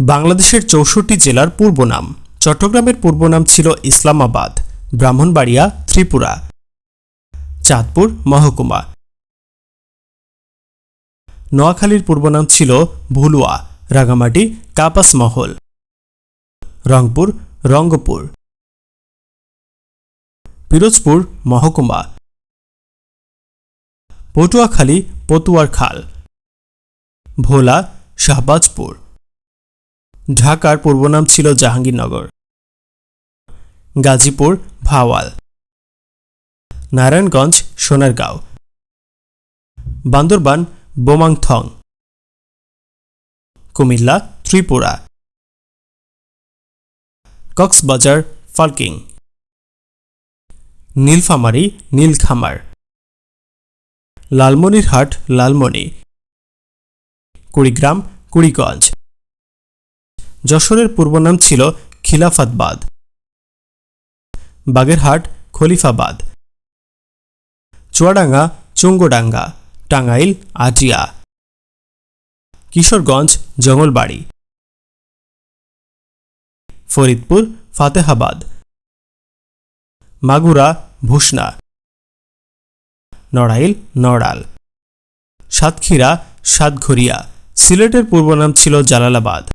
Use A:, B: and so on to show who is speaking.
A: বাংলাদেশের চৌষট্টি জেলার পূর্ব নাম চট্টগ্রামের পূর্ব নাম ছিল ইসলামাবাদ, ব্রাহ্মণবাড়িয়া, ত্রিপুরা। চাঁদপুর, মহকুমা। নোয়াখালীর পূর্ব নাম ছিল ভুলুয়া, রাঙামাটি কাপাস মহল রংপুর, রঙ্গপুর। পিরোজপুর, মহকুমা। পটুয়াখালী, পটুয়ার খাল। ভোলা, শাহবাজপুর। ঢাকার পূর্ব নাম ছিল জাহাঙ্গীরনগর। গাজীপুর, ভাওয়াল। নারায়ণগঞ্জ, সোনারগাঁও। বান্দরবান, বোমাংথং। কুমিল্লা, ত্রিপুরা। কক্সবাজার, ফাল্কিং। নীলফামারী, নীলখামার। লালমনিরহাট, লালমনি। কুড়িগ্রাম, কুড়িগঞ্জ। যশোরের পূর্ব নাম ছিল খিলাফাতবাদ। বাগেরহাট, খলিফাবাদ। চুয়াডাঙ্গা, চুঙ্গোডাঙ্গা, টাঙ্গাইল, আটিয়া। কিশোরগঞ্জ, জঙ্গলবাড়ি। ফরিদপুর, ফাতেহাবাদ। মাগুরা, ভূষণা। নড়াইল, নড়াল। সাতক্ষীরা, সাতঘরিয়া। সিলেটের পূর্ব নাম ছিল জালালাবাদ।